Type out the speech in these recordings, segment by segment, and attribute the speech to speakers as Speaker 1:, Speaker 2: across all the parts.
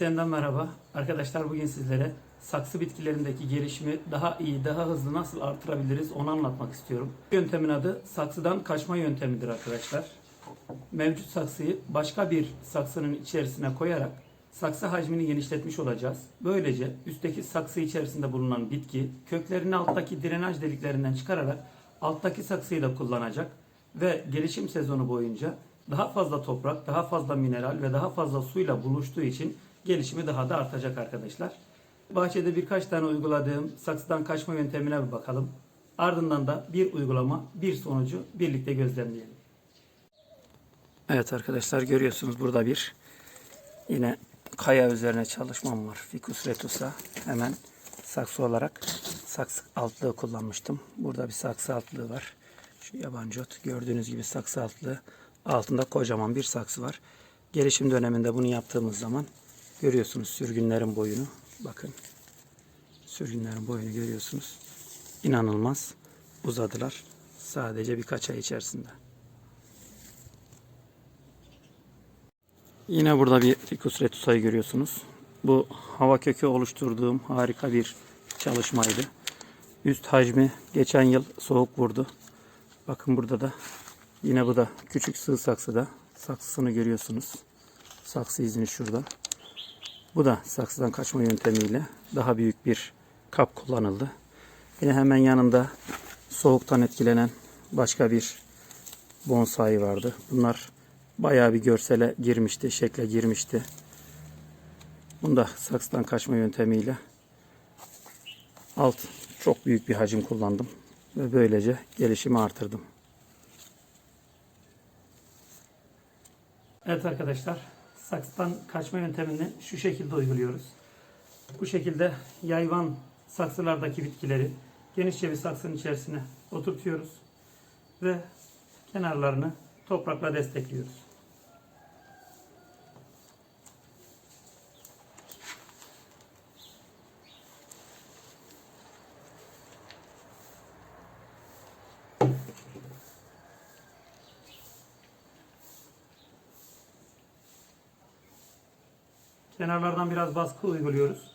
Speaker 1: Herkese merhaba. Arkadaşlar bugün sizlere saksı bitkilerindeki gelişimi daha iyi, daha hızlı nasıl artırabiliriz onu anlatmak istiyorum. Yöntemin adı saksıdan kaçma yöntemidir arkadaşlar. Mevcut saksıyı başka bir saksının içerisine koyarak saksı hacmini genişletmiş olacağız. Böylece üstteki saksı içerisinde bulunan bitki köklerini alttaki drenaj deliklerinden çıkararak alttaki saksıyı da kullanacak ve gelişim sezonu boyunca daha fazla toprak, daha fazla mineral ve daha fazla suyla buluştuğu için gelişimi daha da artacak arkadaşlar. Bahçede birkaç tane uyguladığım saksıdan kaçma yöntemine bir bakalım. Ardından da bir uygulama, bir sonucu birlikte gözlemleyelim. Evet arkadaşlar görüyorsunuz burada bir yine kaya üzerine çalışmam var. Ficus retusa. Hemen saksı olarak saksı altlığı kullanmıştım. Burada bir saksı altlığı var. Şu yabancı ot. Gördüğünüz gibi saksı altlığı. Altında kocaman bir saksı var. Gelişim döneminde bunu yaptığımız zaman görüyorsunuz sürgünlerin boyunu. Bakın. Sürgünlerin boyunu görüyorsunuz. İnanılmaz uzadılar. Sadece birkaç ay içerisinde. Yine burada bir Ficus retusa'yı görüyorsunuz. Bu hava kökü oluşturduğum harika bir çalışmaydı. Üst hacmi geçen yıl soğuk vurdu. Bakın burada da yine bu da küçük sığ saksıda. Saksısını görüyorsunuz. Saksı izini şurada. Bu da saksıdan kaçma yöntemiyle daha büyük bir kap kullanıldı. Yine hemen yanında soğuktan etkilenen başka bir bonsai vardı. Bunlar bayağı bir görsele girmişti, şekle girmişti. Bunda saksıdan kaçma yöntemiyle alt çok büyük bir hacim kullandım ve böylece gelişimi artırdım. Evet arkadaşlar, saksıdan kaçma yöntemini şu şekilde uyguluyoruz. Bu şekilde yayvan saksılardaki bitkileri genişçe bir saksının içerisine oturtuyoruz ve kenarlarını toprakla destekliyoruz. Kenarlardan biraz baskı uyguluyoruz.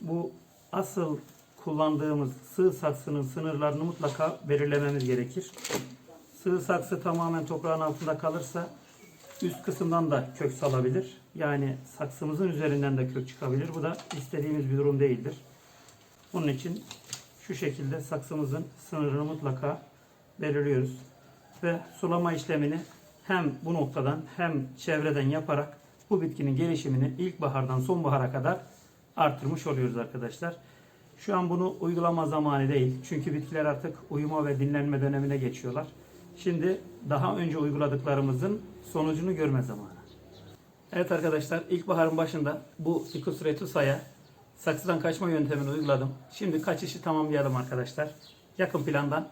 Speaker 1: Bu asıl kullandığımız sığ saksının sınırlarını mutlaka belirlememiz gerekir. Sığ saksı tamamen toprağın altında kalırsa üst kısımdan da kök salabilir. Yani saksımızın üzerinden de kök çıkabilir. Bu da istediğimiz bir durum değildir. Bunun için şu şekilde saksımızın sınırını mutlaka belirliyoruz. Ve sulama işlemini hem bu noktadan hem çevreden yaparak bu bitkinin gelişimini ilkbahardan sonbahara kadar artırmış oluyoruz arkadaşlar. Şu an bunu uygulama zamanı değil. Çünkü bitkiler artık uyuma ve dinlenme dönemine geçiyorlar. Şimdi daha önce uyguladıklarımızın sonucunu görme zamanı. Evet arkadaşlar ilkbaharın başında bu Ficus retusa'ya saksıdan kaçma yöntemini uyguladım. Şimdi kaçışı tamamlayalım arkadaşlar. Yakın plandan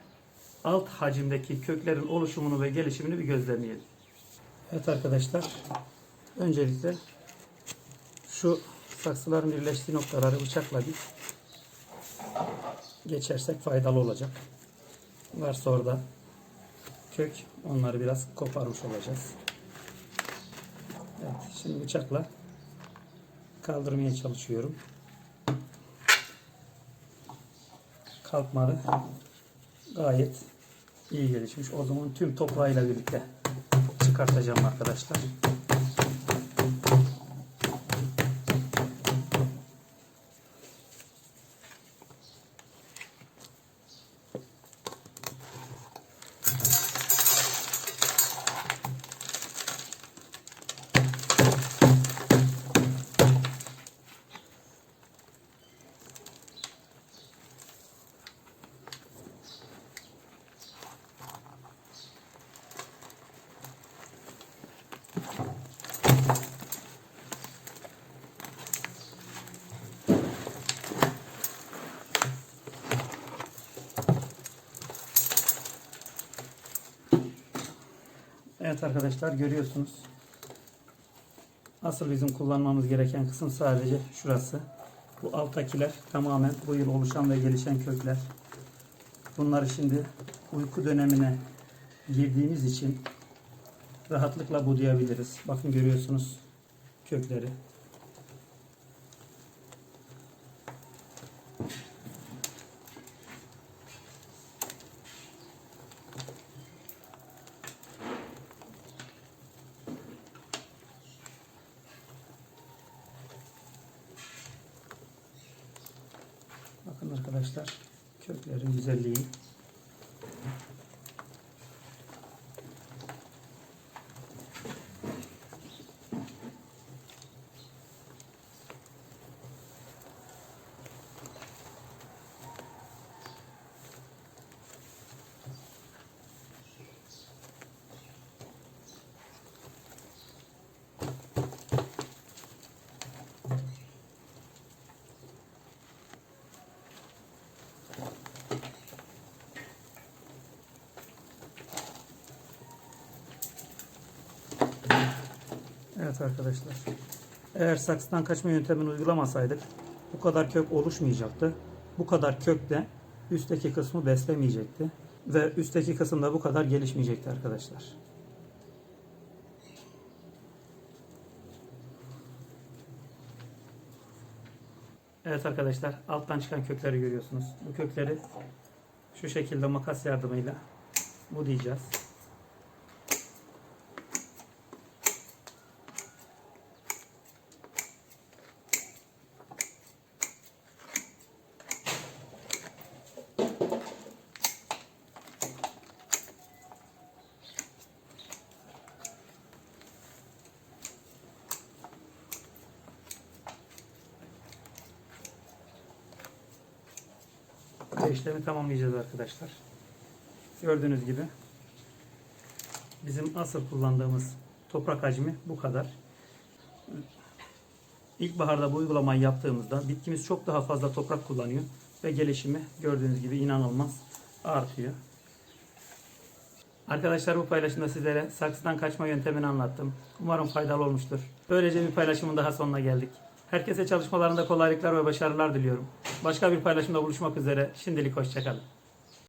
Speaker 1: alt hacimdeki köklerin oluşumunu ve gelişimini bir gözlemleyelim. Evet arkadaşlar öncelikle şu saksıların birleştiği noktaları bıçakla bir geçersek faydalı olacak. Varsa orada kök onları biraz koparmış olacağız. Evet şimdi bıçakla kaldırmaya çalışıyorum. Kalkmadı. Gayet iyi gelişmiş. O zaman tüm toprağıyla birlikte çıkartacağım arkadaşlar. Evet arkadaşlar görüyorsunuz. Asıl bizim kullanmamız gereken kısım sadece şurası. Bu alttakiler tamamen bu yıl oluşan ve gelişen kökler. Bunları şimdi uyku dönemine girdiğimiz için rahatlıkla budayabiliriz. Bakın görüyorsunuz kökleri. Bakın arkadaşlar köklerin güzelliği. Evet arkadaşlar. Eğer saksıdan kaçma yöntemini uygulamasaydık bu kadar kök oluşmayacaktı. Bu kadar kök de üstteki kısmı beslemeyecekti. Ve üstteki kısım da bu kadar gelişmeyecekti arkadaşlar. Evet arkadaşlar alttan çıkan kökleri görüyorsunuz. Bu kökleri şu şekilde makas yardımıyla budayacağız. İşlemi tamamlayacağız arkadaşlar. Gördüğünüz gibi bizim asıl kullandığımız toprak hacmi bu kadar. İlkbaharda bu uygulamayı yaptığımızda bitkimiz çok daha fazla toprak kullanıyor ve gelişimi gördüğünüz gibi inanılmaz artıyor. Arkadaşlar bu paylaşımda sizlere saksıdan kaçma yöntemini anlattım. Umarım faydalı olmuştur. Böylece bir paylaşımın daha sonuna geldik. Herkese çalışmalarında kolaylıklar ve başarılar diliyorum. Başka bir paylaşımda buluşmak üzere. Şimdilik hoşçakalın.